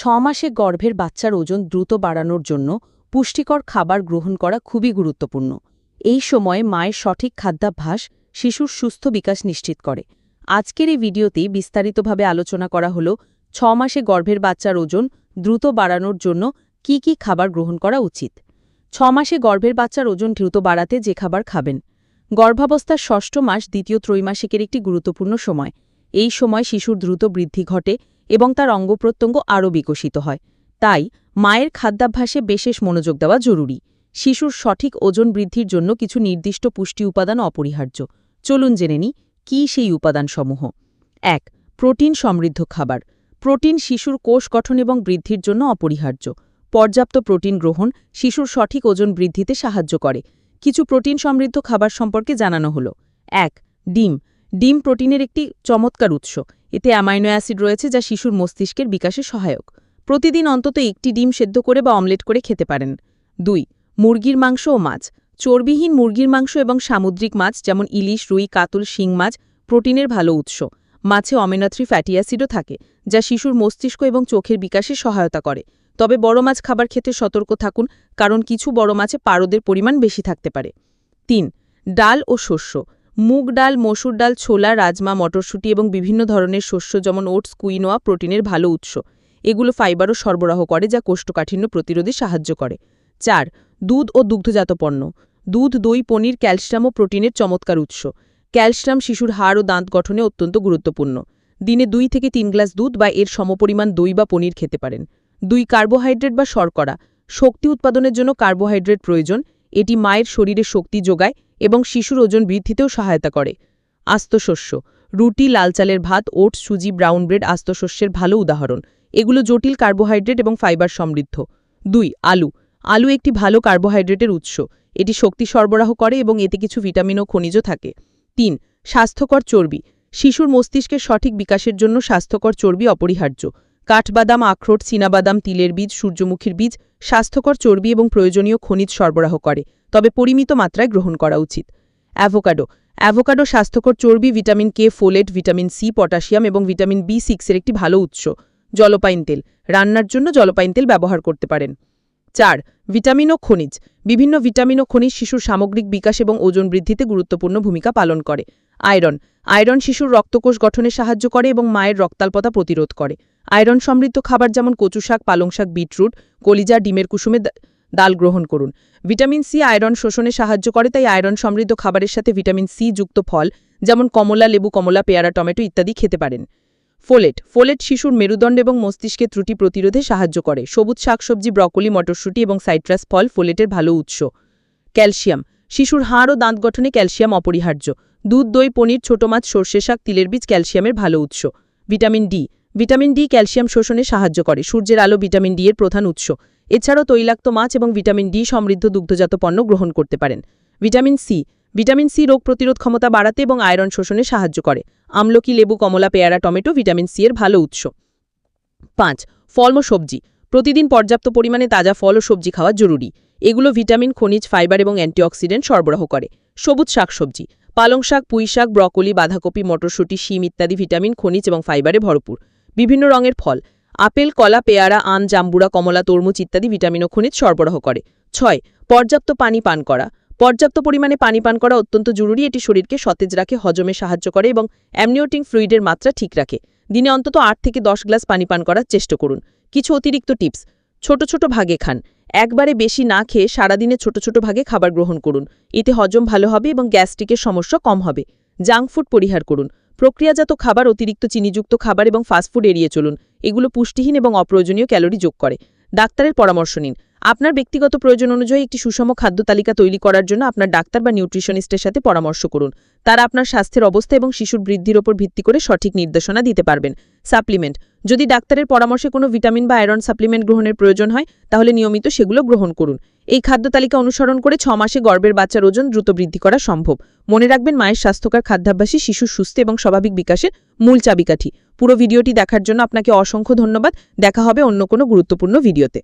ছ মাসে গর্ভের বাচ্চার ওজন দ্রুত বাড়ানোর জন্য পুষ্টিকর খাবার গ্রহণ করা খুবই গুরুত্বপূর্ণ। এই সময়ে মায়ের সঠিক খাদ্যাভ্যাস, শিশুর সুস্থ বিকাশ নিশ্চিত করে। আজকের এই ভিডিওতেই বিস্তারিতভাবে আলোচনা করা হল ছ মাসে গর্ভের বাচ্চার ওজন দ্রুত বাড়ানোর জন্য কি কি খাবার গ্রহণ করা উচিত। ছ মাসে গর্ভের বাচ্চার ওজন দ্রুত বাড়াতে যে খাবার খাবেন। গর্ভাবস্থার ষষ্ঠ মাস দ্বিতীয় ত্রৈমাসিকের একটি গুরুত্বপূর্ণ সময়। এই সময় শিশুর দ্রুত বৃদ্ধি ঘটে এবং তার অঙ্গপ্রত্যঙ্গ আরও বিকশিত হয়। তাই, মায়ের খাদ্যাভ্যাসে বিশেষ মনোযোগ দেওয়া জরুরি। শিশুর সঠিক ওজন বৃদ্ধির জন্য কিছু নির্দিষ্ট পুষ্টি উপাদান অপরিহার্য। চলুন জেনে নিই, কী সেই উপাদানসমূহ? এক, প্রোটিন সমৃদ্ধ খাবার। প্রোটিন শিশুর কোষ গঠন এবং বৃদ্ধির জন্য অপরিহার্য। পর্যাপ্ত প্রোটিন গ্রহণ শিশুর সঠিক ওজন বৃদ্ধিতে সাহায্য করে। কিছু প্রোটিন সমৃদ্ধ খাবার সম্পর্কে জানানো হলো। এক, ডিম। ডিম প্রোটিনের একটি চমৎকার উৎস। এতে অ্যামাইনো অ্যাসিড রয়েছে যা শিশুর মস্তিষ্কের বিকাশে সহায়ক। প্রতিদিন অন্তত একটি ডিম সেদ্ধ করে বা অমলেট করে খেতে পারেন। দুই, মুরগির মাংস ও মাছ। চর্বিহীন মুরগির মাংস এবং সামুদ্রিক মাছ যেমন ইলিশ, রুই, কাতুল, শিং মাছ প্রোটিনের ভালো উৎস। মাছে অমেনা থ্রি ফ্যাটি অ্যাসিডও থাকে, যা শিশুর মস্তিষ্ক এবং চোখের বিকাশে সহায়তা করে। তবে বড় মাছ খাবার খেতে সতর্ক থাকুন, কারণ কিছু বড় মাছে পারদের পরিমাণ বেশি থাকতে পারে। তিন, ডাল ও শস্য। মুগ ডাল, মসুর ডাল, ছোলা, রাজমা, মটরশুঁটি এবং বিভিন্ন ধরনের শস্য যেমন ওটস, কুইনোয়া প্রোটিনের ভালো উৎস। এগুলো ফাইবারও সরবরাহ করে যা কোষ্ঠকাঠিন্য প্রতিরোধে সাহায্য করে। চার, দুধ ও দুগ্ধজাত পণ্য। দুধ, দই, পনির, ক্যালসিয়াম ও প্রোটিনের চমৎকার উৎস। ক্যালসিয়াম, শিশুর হাড় ও দাঁত গঠনে অত্যন্ত গুরুত্বপূর্ণ। দিনে দুই থেকে তিন গ্লাস দুধ বা এর সমপরিমাণ দই বা পনির খেতে পারেন। দুই, কার্বোহাইড্রেট বা শর্করা। শক্তি উৎপাদনের জন্য কার্বোহাইড্রেট প্রয়োজন। এটি মায়ের শরীরে শক্তি যোগায় এবং শিশুর ওজন বৃদ্ধিতেও সহায়তা করে। আস্তশস্য। রুটি লাল চালের ভাত, ওটস, সুজি, ব্রাউন ব্রেড আস্তশস্যের ভালো উদাহরণ। এগুলো জটিল কার্বোহাইড্রেট এবং ফাইবার সমৃদ্ধ। দুই, আলু। আলু একটি ভালো কার্বোহাইড্রেটের উৎস। এটি শক্তি সরবরাহ করে এবং এতে কিছু ভিটামিন ও খনিজ থাকে। তিন, স্বাস্থ্যকর চর্বি। শিশুর মস্তিষ্কের সঠিক বিকাশের জন্য স্বাস্থ্যকর চর্বি অপরিহার্য। কাঠবাদাম, আখরোট, চীনাবাদাম, তিলের বীজ, সূর্যমুখীর বীজ স্বাস্থ্যকর চর্বি এবং প্রয়োজনীয় খনিজ সরবরাহ করে, তবে পরিমিত মাত্রায় গ্রহণ করা উচিত। অ্যাভোকাডো। অ্যাভোকাডো স্বাস্থ্যকর চর্বি, vitamin K, folate, vitamin C, potassium এবং ভিটামিন বি সিক্সের একটি ভালো উৎস, জলপাইন তেল। রান্নার জন্য জলপাইন তেল ব্যবহার করতে পারেন। চার, ভিটামিন ও খনিজ। বিভিন্ন ভিটামিন ও খনিজ শিশুর সামগ্রিক বিকাশ এবং ওজন বৃদ্ধিতে গুরুত্বপূর্ণ ভূমিকা পালন করে। আয়রন। আয়রন শিশুর রক্তকোষ গঠনে সাহায্য করে এবং মায়ের রক্তাল্পতা প্রতিরোধ করে। আয়রন সমৃদ্ধ খাবার যেমন কচু শাক পালং শাক বিটরুট, কলিজা, ডিমের কুসুমে ডাল গ্রহণ করুন। ভিটামিন সি আয়রন শোষণে সাহায্য করে, তাই আয়রন সমৃদ্ধ খাবারের সাথে ভিটামিন সি যুক্ত ফল, যেমন কমলা, লেবু, কমলা, পেয়ারা, টমেটো ইত্যাদি খেতে পারেন। ফোলেট। ফোলেট শিশুর মেরুদণ্ড এবং মস্তিষ্কে ত্রুটি প্রতিরোধে সাহায্য করে। সবুজ শাকসবজি, ব্রকলি, মটরশুঁটি এবং সাইট্রাস ফল ফোলেটের ভালো উৎস। ক্যালসিয়াম। শিশুর হাড় ও দাঁত গঠনে ক্যালসিয়াম অপরিহার্য। দুধ, দই, পনির, ছোট মাছ, সর্ষে শাক, তিলের বীজ ক্যালসিয়ামের ভালো উৎস। Vitamin D. Vitamin D calcium শোষণে সাহায্য করে। সূর্যের আলো ভিটামিন ডি এর প্রধান উৎস। এছাড়াও তৈলাক্ত মাছ এবং ভিটামিন ডি সমৃদ্ধ দুগ্ধজাত পণ্য গ্রহণ করতে পারেন। Vitamin C. ভিটামিন সি রোগ প্রতিরোধ ক্ষমতা বাড়াতে এবং আয়রন শোষণে সাহায্য করে। আমলকি, লেবু, কমলা, পেয়ারা, টমেটো ভিটামিন সি এর ভালো উৎস। পাঁচ। ফল ও সবজি। প্রতিদিন পর্যাপ্ত পরিমাণে তাজা ফল ও সবজি খাওয়া জরুরি। এগুলো ভিটামিন, খনিজ, ফাইবার এবং অ্যান্টিঅক্সিডেন্ট সরবরাহ করে। সবুজ শাকসবজি, পালং শাক, পুঁই শাক, ব্রকলি, বাঁধাকপি, মটরশুঁটি, শিম ইত্যাদি ভিটামিন, খনিজ এবং ফাইবারে ভরপুর। বিভিন্ন রঙের ফল, আপেল, কলা, পেয়ারা, আম, জাম্বুরা, কমলা, তরমুজ ইত্যাদি ভিটামিন ও খনিজ সরবরাহ করে। ছয়, পর্যাপ্ত পানি পান করা। পর্যাপ্ত পরিমাণে পানি পান করা অত্যন্ত জরুরি। এটি শরীরকে সতেজ রাখে, হজমে সাহায্য করে এবং অ্যামনিওটিং ফ্লুইডের মাত্রা ঠিক রাখে। দিনে অন্তত আট থেকে দশ গ্লাস পানি পান করার চেষ্টা করুন। কিছু অতিরিক্ত টিপস ছোট ছোট ভাগে খান। একবারে বেশি না খেয়ে সারাদিনে ছোট ছোট ভাগে খাবার গ্রহণ করুন। এতে হজম ভালো হবে এবং গ্যাস্ট্রিকের সমস্যা কম হবে। জাঙ্ক ফুড পরিহার করুন। প্রক্রিয়াজাত খাবার, অতিরিক্ত চিনিযুক্ত খাবার এবং ফাস্টফুড এড়িয়ে চলুন। এগুলো পুষ্টিহীন এবং অপ্রয়োজনীয় ক্যালোরি যোগ করে। ডাক্তারের পরামর্শ নিন। আপনার ব্যক্তিগত প্রয়োজন অনুযায়ী একটি সুষম খাদ্য তালিকা তৈরি করার জন্য আপনার ডাক্তার বা নিউট্রিশনিস্টের সাথে পরামর্শ করুন। তারা আপনার স্বাস্থ্যের অবস্থা এবং শিশুর বৃদ্ধির ওপর ভিত্তি করে সঠিক নির্দেশনা দিতে পারবেন। সাপ্লিমেন্ট যদি ডাক্তারের পরামর্শে কোনো ভিটামিন বা আয়রন সাপ্লিমেন্ট গ্রহণের প্রয়োজন হয়, তাহলে নিয়মিত সেগুলো গ্রহণ করুন। এই খাদ্য তালিকা অনুসরণ করে ছ মাসে গর্ভের বাচ্চার ওজন দ্রুত বৃদ্ধি করা সম্ভব। মনে রাখবেন মায়ের স্বাস্থ্যকর খাদ্যাভ্যাসী শিশুর সুস্থ এবং স্বাভাবিক বিকাশের মূল চাবিকাঠি। পুরো ভিডিওটি দেখার জন্য আপনাকে অসংখ্য ধন্যবাদ। দেখা হবে অন্য কোনো গুরুত্বপূর্ণ ভিডিওতে।